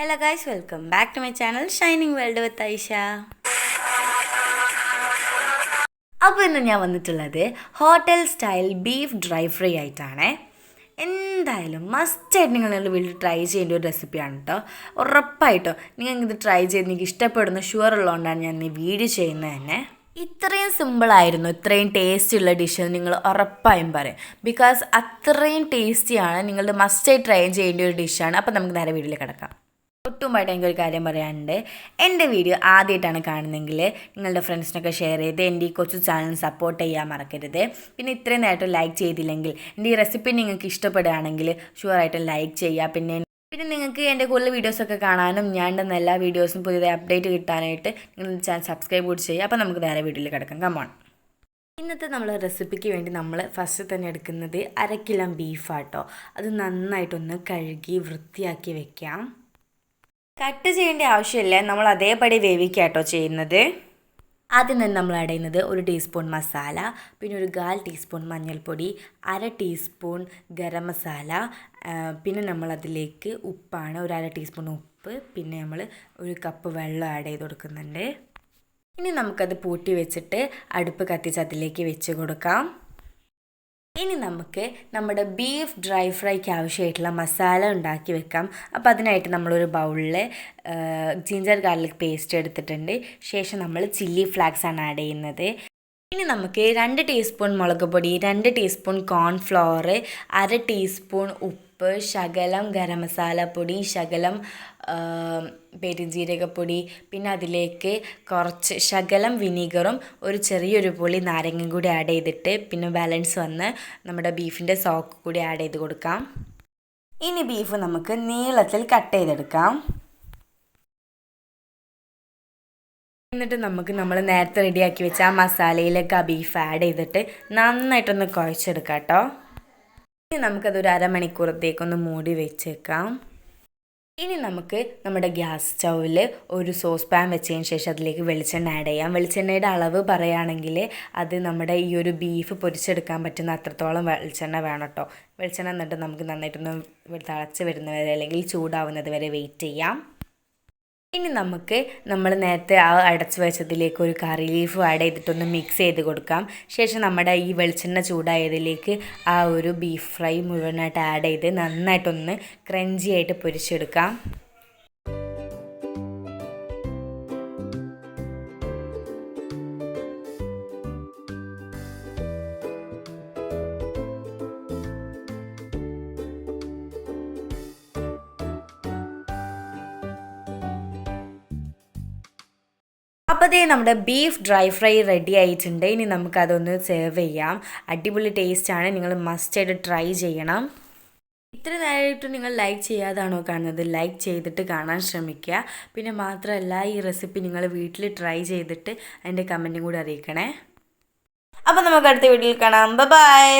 Hello guys welcome back to my channel shining world with Aisha അപ്പോൾ ഇന്ന് ഞാൻ വന്നിട്ടുള്ളത് hotel style beef dry fry ആയിട്ടാണ്. എന്തായാലും മസ്റ്റായിട്ട് നിങ്ങൾ നിങ്ങളുടെ വീട്ടിൽ ട്രൈ ചെയ്യേണ്ട ഒരു റെസിപ്പിയാണ് കേട്ടോ ഉറപ്പായിട്ടോ നിങ്ങൾ ഇത് ട്രൈ ചെയ്ത് നിങ്ങൾക്ക് ഇഷ്ടപ്പെടുന്ന ഷുവർ ഉള്ളതുകൊണ്ടാണ് ഞാൻ ഈ വീഡിയോ ചെയ്യുന്നത് തന്നെ. ഇത്രയും സിമ്പിളായിരുന്നു ഇത്രയും ടേസ്റ്റി ഉള്ള ഡിഷ് നിങ്ങൾ ഉറപ്പായും പറയും. ബിക്കോസ് അത്രയും ടേസ്റ്റിയാണ് നിങ്ങളുടെ മസ്റ്റായി ട്രൈ ചെയ്യേണ്ട ഒരു ഡിഷാണ് അപ്പോൾ നമുക്ക് നേരെ വീട്ടിൽ കിടക്കാം. ഒട്ടുമായിട്ട് എനിക്കൊരു കാര്യം പറയാനുണ്ട്. എന്റെ വീഡിയോ ആദ്യമായിട്ടാണ് കാണുന്നതെങ്കിൽ നിങ്ങളുടെ ഫ്രണ്ട്സിനൊക്കെ ഷെയർ ചെയ്ത് എന്റെ ഈ കൊച്ചു ചാനൽ സപ്പോർട്ട് ചെയ്യാൻ മറക്കരുത്. പിന്നെ ഇത്രയും നേരമായിട്ടും ലൈക്ക് ചെയ്തില്ലെങ്കിൽ എന്റെ ഈ റെസിപ്പി നിങ്ങൾക്ക് ഇഷ്ടപ്പെടുകയാണെങ്കിൽ ഷുവറായിട്ടും ലൈക്ക് ചെയ്യുക. പിന്നെ പിന്നെ നിങ്ങൾക്ക് എന്റെ കൂടുതൽ വീഡിയോസൊക്കെ കാണാനും ഞാൻ ഇടുന്ന എല്ലാ വീഡിയോസും പുതിയതായി അപ്ഡേറ്റ് കിട്ടാനായിട്ട് നിങ്ങൾ ചാനൽ സബ്സ്ക്രൈബ് കൂടി ചെയ്യുക. അപ്പോൾ നമുക്ക് വേറെ വീഡിയോയിൽ കിടക്കാം. കമോൺ ഇന്നത്തെ നമ്മൾ റെസിപ്പിക്ക് വേണ്ടി നമ്മൾ ഫസ്റ്റ് തന്നെ എടുക്കുന്നത് അര കിലോ ബീഫാട്ടോ അത് നന്നായിട്ടൊന്ന് കഴുകി വൃത്തിയാക്കി വെക്കാം. കട്ട് ചെയ്യേണ്ട ആവശ്യമില്ല. നമ്മൾ അതേപടി വേവിക്കുക കേട്ടോ ചെയ്യുന്നത്. ആദ്യം തന്നെ നമ്മൾ അടയുന്നത് ഒരു ടീസ്പൂൺ മസാല പിന്നെ ഒരു കാൽ ടീസ്പൂൺ മഞ്ഞൾപ്പൊടി അര ടീസ്പൂൺ ഗരം മസാല പിന്നെ നമ്മൾ അതിലേക്ക് ഉപ്പാണ് ഒരു അര ടീസ്പൂൺ ഉപ്പ് പിന്നെ നമ്മൾ ഒരു കപ്പ് വെള്ളം ആഡ് ചെയ്ത് കൊടുക്കുന്നുണ്ട്. ഇനി നമുക്കത് പൂട്ടി വെച്ചിട്ട് അടുപ്പ് കത്തിച്ച് അതിലേക്ക് വെച്ച് കൊടുക്കാം. ഇനി നമുക്ക് നമ്മുടെ ബീഫ് ഡ്രൈ ഫ്രൈക്ക് ആവശ്യമായിട്ടുള്ള മസാല ഉണ്ടാക്കി വെക്കാം. അപ്പോൾ അതിനായിട്ട് നമ്മളൊരു ബൗളിൽ ജിഞ്ചർ ഗാർലിക് പേസ്റ്റ് എടുത്തിട്ടുണ്ട്. ശേഷം നമ്മൾ ചില്ലി ഫ്ലാക്സ് ആണ് ആഡ് ചെയ്യുന്നത്. ഇനി നമുക്ക് രണ്ട് ടീസ്പൂൺ മുളക് പൊടി രണ്ട് ടീസ്പൂൺ കോൺഫ്ലവർ അര ടീസ്പൂൺ ഉപ്പ് ശകലം ഗരം മസാല പൊടി ശകലം പെരുംജീരകപ്പൊടി പിന്നെ അതിലേക്ക് കുറച്ച് ശകലം വിനീഗറും ഒരു ചെറിയൊരു പുളി നാരങ്ങയും കൂടി ആഡ് ചെയ്തിട്ട് പിന്നെ ബാലൻസ് വന്ന് നമ്മുടെ ബീഫിന്റെ സോക്ക് കൂടി ആഡ് ചെയ്ത് കൊടുക്കാം. ഇനി ബീഫ് നമുക്ക് നീളത്തിൽ കട്ട് ചെയ്തെടുക്കാം. എന്നിട്ട് നമുക്ക് നമ്മൾ നേരത്തെ റെഡിയാക്കി വെച്ച ആ മസാലയിലേക്ക് ആ ബീഫ് ആഡ് ചെയ്തിട്ട് നന്നായിട്ടൊന്ന് കുഴച്ചെടുക്കാം കേട്ടോ ഇനി നമുക്കതൊരു അരമണിക്കൂറത്തേക്കൊന്ന് മൂടി വെച്ചേക്കാം. ഇനി നമുക്ക് നമ്മുടെ ഗ്യാസ് സ്റ്റൗവിൽ ഒരു സോസ് പാൻ വെച്ചതിന് ശേഷം അതിലേക്ക് വെളിച്ചെണ്ണ ആഡ് ചെയ്യാം. വെളിച്ചെണ്ണയുടെ അളവ് പറയുകയാണെങ്കിൽ അത് നമ്മുടെ ഈ ഒരു ബീഫ് പൊരിച്ചെടുക്കാൻ പറ്റുന്ന അത്രത്തോളം വെളിച്ചെണ്ണ വേണം കേട്ടോ. വെളിച്ചെണ്ണ എന്നിട്ട് നമുക്ക് നന്നായിട്ടൊന്ന് തിളച്ച് വരുന്നവരെ അല്ലെങ്കിൽ ചൂടാവുന്നത് വരെ വെയിറ്റ് ചെയ്യാം. ഇനി നമുക്ക് നമ്മൾ നേരത്തെ ആ അടച്ചു വെച്ചതിലേക്ക് ഒരു കറി ലീഫ് ആഡ് ചെയ്തിട്ടൊന്ന് മിക്സ് ചെയ്ത് കൊടുക്കാം. ശേഷം നമ്മുടെ ഈ വെളിച്ചെണ്ണ ചൂടായതിലേക്ക് ആ ഒരു ബീഫ് ഫ്രൈ മുഴുവനായിട്ട് ആഡ് ചെയ്ത് നന്നായിട്ടൊന്ന് ക്രഞ്ചി ആയിട്ട് പൊരിച്ചെടുക്കാം. ദേ നമ്മുടെ ബീഫ് ഡ്രൈ ഫ്രൈ റെഡി ആയിട്ടുണ്ട്. ഇനി നമുക്കതൊന്ന് സെർവ് ചെയ്യാം. അടിപൊളി ടേസ്റ്റാണ് നിങ്ങൾ മസ്റ്റായിട്ട് ട്രൈ ചെയ്യണം. ഇത്ര നേരമായിട്ട് നിങ്ങൾ ലൈക്ക് ചെയ്യാതാണോ കാണുന്നത്? ലൈക്ക് ചെയ്തിട്ട് കാണാൻ ശ്രമിക്കുക. പിന്നെ മാത്രമല്ല ഈ റെസിപ്പി നിങ്ങൾ വീട്ടിൽ ട്രൈ ചെയ്തിട്ട് അതിന്റെ കമന്റും കൂടി അറിയിക്കണേ. അപ്പോൾ നമുക്ക് അടുത്ത വീഡിയോയിൽ കാണാം. ബൈ